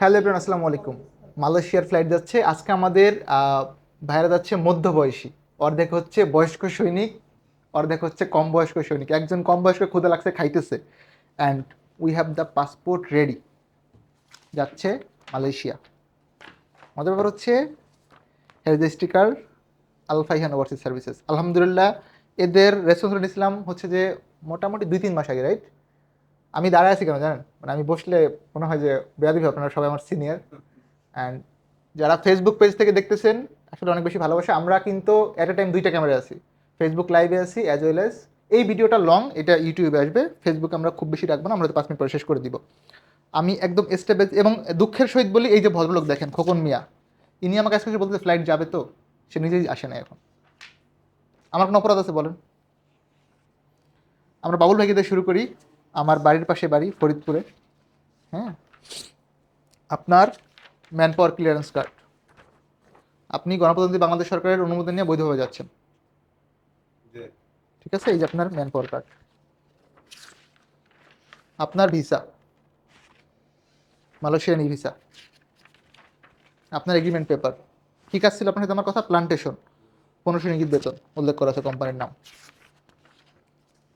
Hello everyone, আসসালামু আলাইকুম। মালয়েশিয়ার ফ্লাইট যাচ্ছে। আজকে আমাদের ভাইরা যাচ্ছে মধ্যবয়সী। অর্ধেক হচ্ছে বয়স্ক সৈনিক, অর্ধেক হচ্ছে কম বয়স্ক সৈনিক। একজন কম বয়স্ক ক্ষুদা লাগছে, খাইতেছে। And we have the passport ready যাচ্ছে মালয়েশিয়া। মজার ব্যাপার হচ্ছে health sticker Alfaihan overseas services আলহামদুলিল্লাহ, এদের রেসপন্স নিয়েছিলাম হচ্ছে যে মোটামুটি দুই তিন মাস আগে রাইট আমি দাঁড়ায় আছি কেন জানেন? মানে আমি বসলে মনে হয় যে বেয়াদি আপনারা সবাই আমার সিনিয়র অ্যান্ড যারা ফেসবুক পেজ থেকে দেখতেছেন, আসলে অনেক বেশি ভালোবাসা। আমরা কিন্তু অ্যাট এ টাইম দুইটা ক্যামেরা আছি। ফেসবুক লাইভে আছি অ্যাজ ওয়েল অ্যাজ এই ভিডিওটা লং এটা ইউটিউবে আসবে। ফেসবুকে আমরা খুব বেশি রাখব না, আমরা তো পাঁচ মিনিট পরে শেষ করে দিব। আমি একদম স্টেপে এবং দুঃখের সহিত বলি, এই যে ভদ্রলোক দেখেন, খোকন মিয়া, ইনি আমাকে আজকে বলতে ফ্লাইট যাবে তো? সে নিজেই আসে না এখন। আমার কোনো অপরাধ আছে বলেন? আমরা বাবুল ভাইকে শুরু করি। আমার বাড়ির পাশে বাড়ি ফরিদপুরে। হ্যাঁ? আপনার ম্যান পাওয়ার ক্লিয়ারেন্স কার্ড আপনি গণপ্রজাতন্ত্রী বাংলাদেশ সরকারের অনুমোদন নিয়ে বৈধভাবে যাচ্ছেন। ঠিক আছে? এই যে আপনার ম্যান পাওয়ার কার্ড আপনার ভিসা মালয়েশিয়ান ই ভিসা আপনার এগ্রিমেন্ট পেপার কি কাজ ছিল আপনার সাথে? আমার কথা প্লান্টেশন পনেরোশো ইঙ্গিত বেতন। উল্লেখ করা আছে কোম্পানির নাম।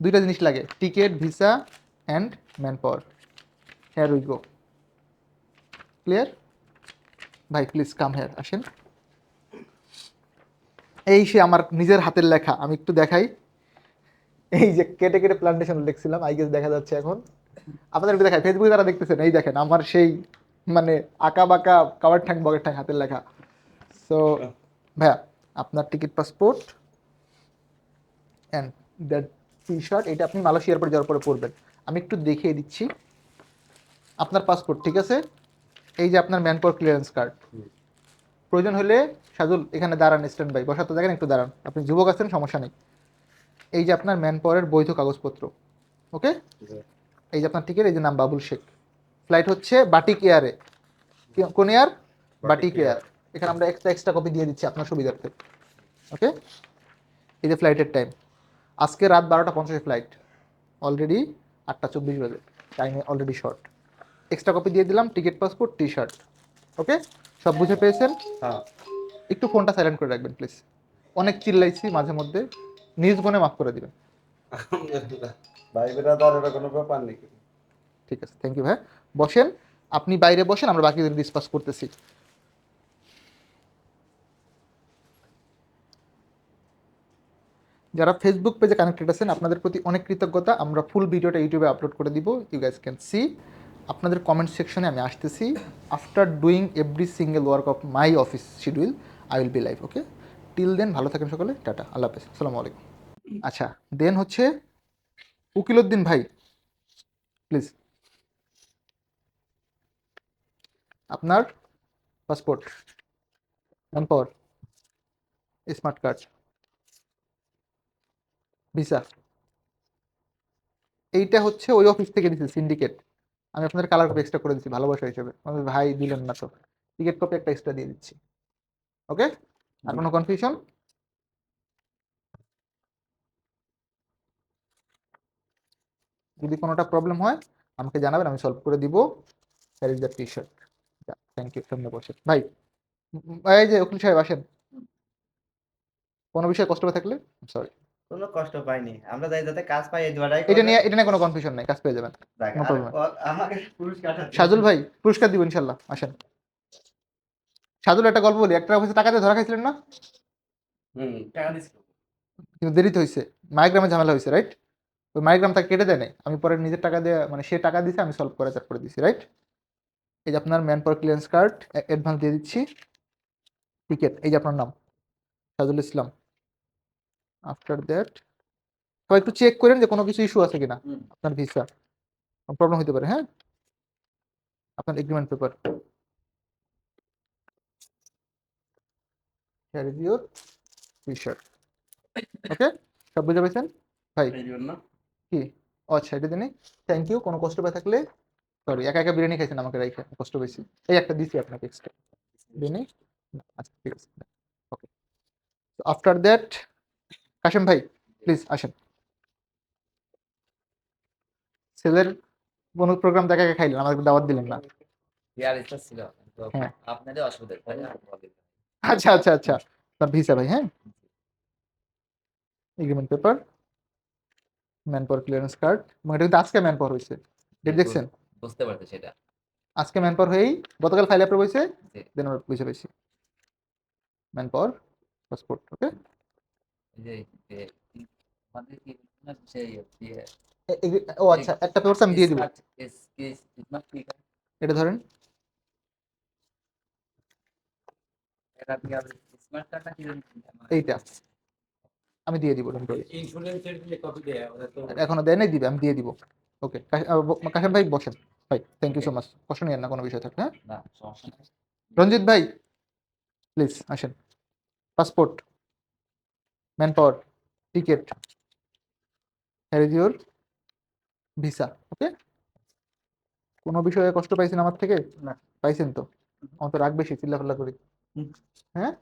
দুইটা জিনিস লাগে। Ticket visa man power here we go clear ভাই প্লিজ কাম হেয়ার আসেন। এই সে আমার নিজের হাতের লেখা, আমি একটু দেখাই। এই যে কেটে কেটে প্লান্টেশন লিখছিলাম আই গেস দেখা যাচ্ছে এখন। আপনাদের একটু দেখাই ফেসবুকে যারা দেখতেছেন, এই দেখেন, আমার সেই মানে আঁকা বাঁকা কাবার ঠ্যাং, বগের ঠ্যাং হাতের লেখা। সো ভাইয়া, আপনার ticket passport and that T shirt এটা আপনি মালয়েশিয়া এয়ারপোর্ট যাওয়ার পরে পরবেন। আমি একটু দেখিয়ে দিচ্ছি। আপনার পাসপোর্ট ঠিক আছে? এই যে আপনার ম্যান পাওয়ার ক্লিয়ারেন্স কার্ড প্রয়োজন হলে সাজুল এখানে দাঁড়ান স্ট্যান্ড বাই বসাতে দেখেন একটু দাঁড়ান। আপনি যুবক আছেন সমস্যা নেই। এই যে আপনার ম্যান পাওয়ারের বৈধ কাগজপত্র ওকে এই যে আপনার টিকিট এই যে নাম বাবুল শেখ। ফ্লাইট হচ্ছে বাটিক এয়ারে কোন এয়ার বাটিক এয়ার এখানে আমরা এক্সট্রা এক্সট্রা কপি দিয়ে দিচ্ছি আপনার সুবিধার্থে ওকে এই যে ফ্লাইটের টাইম আজকে রাত বারোটা পঞ্চাশে ফ্লাইট অলরেডি আটটা চব্বিশ বাজে। টাইমে অলরেডি শর্ট এক্সট্রা কপি দিয়ে দিলাম ticket passport T shirt okay সব বুঝে পেয়েছেন? হ্যাঁ। একটু ফোনটা সাইলেন্ট করে রাখবেন প্লিজ অনেক চিল্লাইছি মাঝে মধ্যে। নিজ গুণে মাফ করে দিবেন। আলহামদুলিল্লাহ। ভাই বেরাদার এটা কোনো ব্যাপার নেই ঠিক আছে থ্যাংক ইউ ভাই। বসেন আপনি বাইরে বসেন আমরা বাকিদের ডিসকাস করতেছি। যারা ফেসবুক পেজে কানেক্টেড আছেন, আপনাদের প্রতি অনেক কৃতজ্ঞতা। আমরা ফুল ভিডিওটা ইউটিউবে আপলোড করে দিব। ইউ গাইজ ক্যান সি আপনাদের কমেন্ট সেকশনে আমি আসতেছি। After doing every single work of my office schedule I will be live okay till then ভালো থাকেন সকলে। টাটা। আল্লাহ হাফেজ। আসসালামু আলাইকুম। আচ্ছা দেন হচ্ছে উকিলউদ্দিন ভাই। প্লিজ আপনার passport man power smart card visa এইটা হচ্ছে ওই অফিস থেকে দিচ্ছে সিন্ডিকেট আমি আপনাদের কালার কপি এক্সট্রা করে দিচ্ছি ভালোবাসা হিসেবে। আমাদের ভাই দিলেন না তো। টিকিট কপি একটা এক্সট্রা দিয়ে দিচ্ছি। ওকে আর কোনো কনফিউশন যদি কোনোটা প্রবলেম হয়, আমাকে জানাবেন, আমি সলভ করে দিব। That is the T shirt thank you সামনে বসে ভাই এই যে উকিল সাহেব আসেন। কোনো বিষয়ে কষ্ট থাকলে? সরি কোনো কষ্ট পাইনি। আমরা যাই যাতে কাজ পাই এই দুয়াটাই এটা নিয়ে এটা নিয়ে কোনো কনফিউশন নেই কাজ পেয়ে যাবেন. আমাকে পুরস্কারটা দিন। সাজুল ভাই পুরস্কার দিব ইনশাল্লাহ আসেন। সাজুল একটা গল্প বলি একটা অফিসে টাকা দিয়ে ধরা খাইছিলেন না? হুম টাকা দিছিল। কিন্তু দেরিতে হয়েছে মাইগ্রামে ঝামেলা হয়েছে রাইট ওই মাইগ্রাম তাকে কেটে দেয় নাই আমি পরে নিজের টাকা দিয়ে মানে সে টাকা দিয়েছে আমি সলভ করে তারপরে দিছি রাইট এই যে আপনার man power clearance card advance দিয়ে দিচ্ছি। টিকিট এই যে আপনার নাম সাজুল ইসলাম। আফটার দ্যাট সবাই একটু চেক করেন যে কোনো কিছু ইস্যু আছে কিনা আপনার ভিসা প্রবলেম হতে পারে হ্যাঁ? আপনার agreement paper is your t-shirt okay সব বুঝে পেয়েছেন ভাই। কি? আচ্ছা এটা দিনে থ্যাংক ইউ কোনো কষ্ট পেয়ে থাকলে সরি একা একা বিরিয়ানি খাইছেন আমাকে রাইখে কষ্ট পেয়েছি এই একটা দিছি আপনাকে এক্সট্রা দিনে আচ্ছা ঠিক আছে ওকে আফটার দ্যাট কাশেম ভাই প্লিজ আসেন। ছেলের কোনো প্রোগ্রাম দেখা খাইলেন আমাকে দাওয়াত দিলেন না। হ্যাঁ। আচ্ছা আচ্ছা আচ্ছা। ভিসা ভাই হ্যাঁ? Agreement paper man power clearance card মানে এটা কিন্তু আজকে ম্যান পাওয়ার হয়েছে ডেট দেখছেন? বুঝতে পারছি সেটা আজকে ম্যান পাওয়ার হয়েই গতকাল ফাইল অ্যাপ্রুভ হয়েছে দেন আমরা বুঝে পেয়েছি ম্যান পাওয়ার পাসপোর্ট ওকে ও আচ্ছা একটা পেপার আমি দিয়ে দিব। এটা ধরেন? এইটা। আমি দিয়ে এখনও দেয় নাই দিবে আমি দিয়ে দিব। ওকে কাশেম ভাই বসেন। ভাই থ্যাংক ইউ সো মাচ কষ্ট নিয়েন না কোনো বিষয় থাকলে হ্যাঁ? না রঞ্জিত ভাই প্লিজ আসেন। Passport man power ticket here is your visa okay কোনো বিষয়ে কষ্ট পাইছেন আমার থেকে? না। পাইছেন তো? আমার তো রাগ বেশি চিল্লাফাল্লা করি। হ্যাঁ?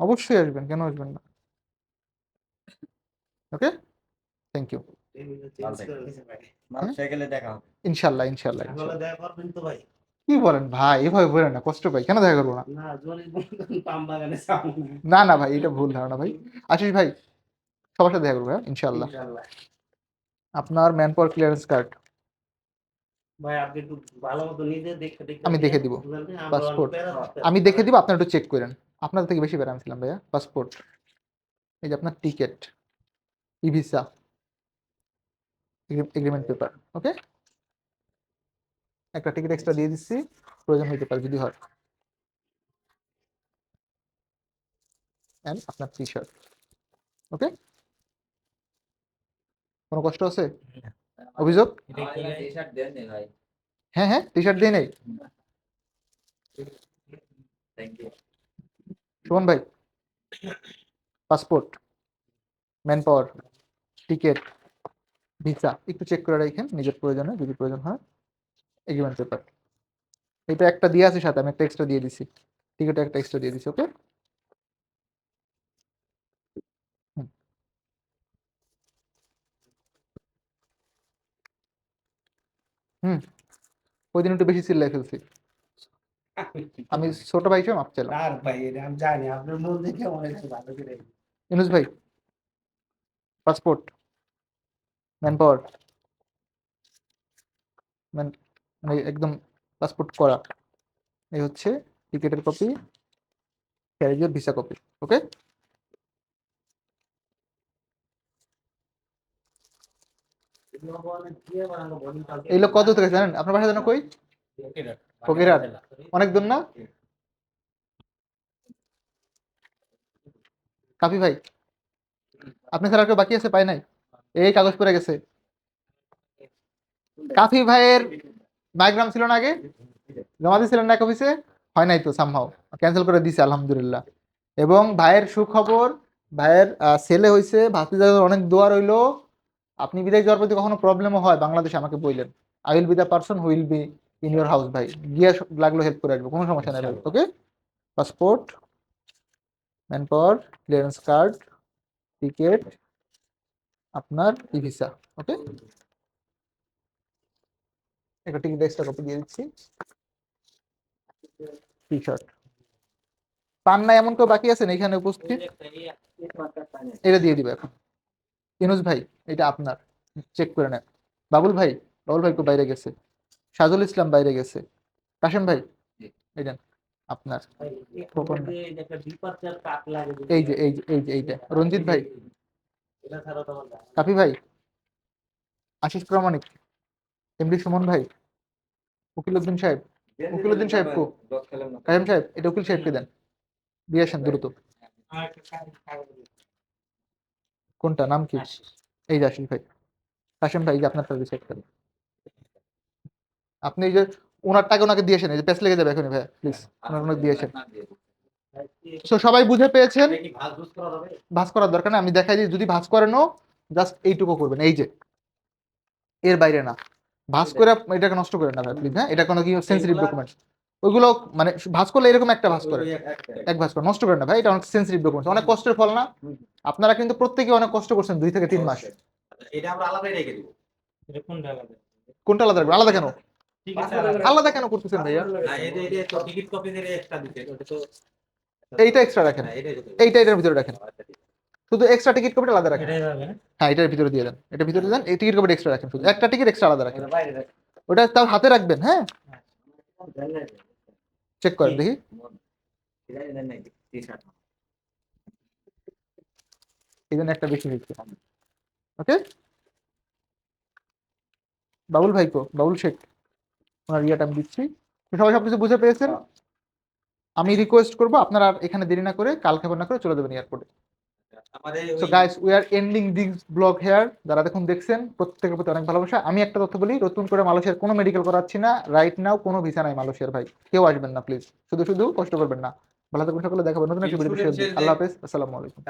অবশ্যই। আসবেন কেন আসবেন না? ওকে থ্যাংক ইউ ইনশাল্লাহ ইনশাল্লাহ। কি বলেন? ভাই এভাবে বলেন না কষ্ট পাই কেন দেখা করব না? না না। ভাই এটা ভুল ধারণা ভাই। আশিস ভাই সবার সাথে দেখা করব হ্যাঁ? ইনশাল্লাহ ইনশাআল্লাহ। আপনার ম্যান পাওয়ার ক্লিয়ারেন্স কার্ড ভাই আপনি একটু ভালো মতো নিজে দেখে দেখে আমি দেখে দিব। Passport. আমি দেখে দিব আপনার একটু চেক করেন। আপনার থেকে বেশি বেড়াম ছিলাম ভাইয়া পাসপোর্ট এই যে আপনার ticket e visa agreement paper okay একটা টিকিট এক্সট্রা দিয়ে দিচ্ছি, প্রয়োজন হইতে পারে যদি হয়। আপনার টি শার্ট ওকে কোনো কষ্ট আছে? অভিযোগ? হ্যাঁ হ্যাঁ টি শার্ট দিয়ে নেই। সুমন ভাই passport man power ticket visa একটু চেক করে রাখেন, নিজের প্রয়োজনে, যদি প্রয়োজন হয়। এগ্রিমেন্ট পেপার এটা একটা দিয়ে আছে সাথে আমি একটা এক্সট্রা দিয়ে দিছি। টিকিট একটা এক্সট্রা দিয়ে দিছি ওকে হুম। ওই দিন একটু বেশি চিল্লাই ফেলছি। আমি ছোট ভাই হিসেবে মাপ চাইলাম। আর ভাই আমি জানি আপনার মন দেখে মনে হয় ভালো করে। ইনুস ভাই পাসপোর্ট ম্যান পাওয়ার ম্যান মানে একদম পাসপোর্ট করা। এই হচ্ছে টিকিটের কপি ক্যারেজের ভিসা কপি ওকে এই লোক কত থেকে জানেন? আপনার বাসা জানো কই? ফকিরহাট। অনেক দূর না? কাপি ভাই, আপনি ছাড়া আর বাকি আছে? পাই নাই? এই কাগজ পড়ে গেছে। কাফি ভাইয়ের বায়োগ্রাম ছিল না আগে? জমা দিয়েছিলেন এক অফিসে হয় নাই তো সামহাও ক্যান্সেল করে দিছে, আলহামদুলিল্লাহ। এবং ভাইয়ের সুখবর, ভাইয়ের ছেলে হয়েছে ভাতিজাদের অনেক দোয়া রইল। আপনি বিদেশ যাওয়ার প্রতি কখনো প্রবলেমও হয়? বাংলাদেশে আমাকে বললেন I will be the person will be in your house ভাই। গিয়ে লাগল হেল্প করে আসব, কোনো সমস্যা নেই ভাই okay passport manpower clearance card ticket আপনার ই ভিসা ওকে একটা টিকিট এক্সট্রা কপি দিয়ে দিচ্ছি। টি শার্ট পান না এমন কেউ বাকি আছেন এখানে উপস্থিত? এটা দিয়ে দিবে এখন। ইনুস ভাই, এটা আপনার। চেক করে নেন। বাবুল ভাই বাবুল ভাই বাইরে গেছে। সাজুল ইসলাম বাইরে গেছে। কাশেম ভাই। এই দেন, আপনার। এই যে এই যে এই যে, এইটা। রঞ্জিত ভাই। কাফি ভাই। আশিস প্রামাণিক। এমডি সুমন ভাই। উকিল উদ্দিন সাহেব উকিলউদ্দিন সাহেব কো? কায়েম সাহেব এটা উকিল সাহেবকে দেন। দিয়ে আসেন দ্রুত। কোনটা? নাম কি? এই যে আশিস ভাই। কাশেম ভাই যে আপনার সার্ভিস করেন আপনি এই যে ওনার টাকা ওনাকে দিয়েছেন এই যে পেস লেগে যাবে এখনই ভাই প্লিজ ওনার ওনাকে দিয়েছেন তো সবাই বুঝে পেয়েছেন? ভাঁজ করার দরকার না আমি দেখাই দিই যদি ভাঁজ করেনও জাস্ট এইটুকু করবেন এই যে। এর বাইরে না। ভাঁজ করে এটাকে নষ্ট করে না ভাই প্লিজ হ্যাঁ? এটা কোনো কি সেন্সিটিভ ডকুমেন্টস ওইগুলো মানে ভাঁজ করলে এরকম একটা ভাঁজ করে। এক- ভাঁজ করে। নষ্ট করেন না ভাই এটা অনেক সেন্সিটিভ ডকুমেন্টস অনেক কষ্টের ফল না? আপনারা কিন্তু প্রত্যেকে অনেক কষ্ট করছেন দুই থেকে তিন মাস। এটা আমরা আলাদাই রেখে দিব। এটা কোনটা আলাদা? কোনটা আলাদা রাখবেন? আলাদা কেন? আলাদা কেন করতেছেন ভাইয়া? টিকিট কপি দিয়ে এক্সট্রা দিতে ওটা তো এইটা এক্সট্রা রাখেন। হ্যাঁ। এইটা এটার ভিতরে রাখেন। শুধু এক্সট্রা টিকিট কপিটা আলাদা রাখেন। হ্যাঁ এটার ভিতরে দিয়ে দেন। এটা ভিতরে দেন এই টিকিট কপিটা এক্সট্রা রাখেন শুধু। একটা টিকিট এক্সট্রা আলাদা রাখেন। ওটা তার হাতে রাখবেন হ্যাঁ? চেক করেন দেখি। এই জন্য একটা বেশি হয়েছে। ওকে? বাবুল ভাই কো বাবুল শেখ ওনার ইয়েটা আমি দিচ্ছি। সবাই সবকিছু বুঝে পেয়েছেন? আমি রিকোয়েস্ট করব আপনারা এখানে দেরি না করে কাল খাবার না করে চলে যাবেন এয়ারপোর্টে so guys we are ending this blog here যারা দেখুন দেখছেন প্রত্যেকের প্রতি অনেক ভালোবাসা। আমি একটা তথ্য বলি নতুন করে মালয়েশিয়ার কোনো মেডিকেল করাচ্ছি না। রাইট নাও কোনো ভিসা নাই মালয়েশিয়ার ভাই। কেউ আসবেন না প্লিজ শুধু শুধু কষ্ট করবেন না। ভালো থাকবেন সকলে দেখাবেন নতুন একটা ভিডিও আল্লাহ হাফেজ আসসালামু আলাইকুম।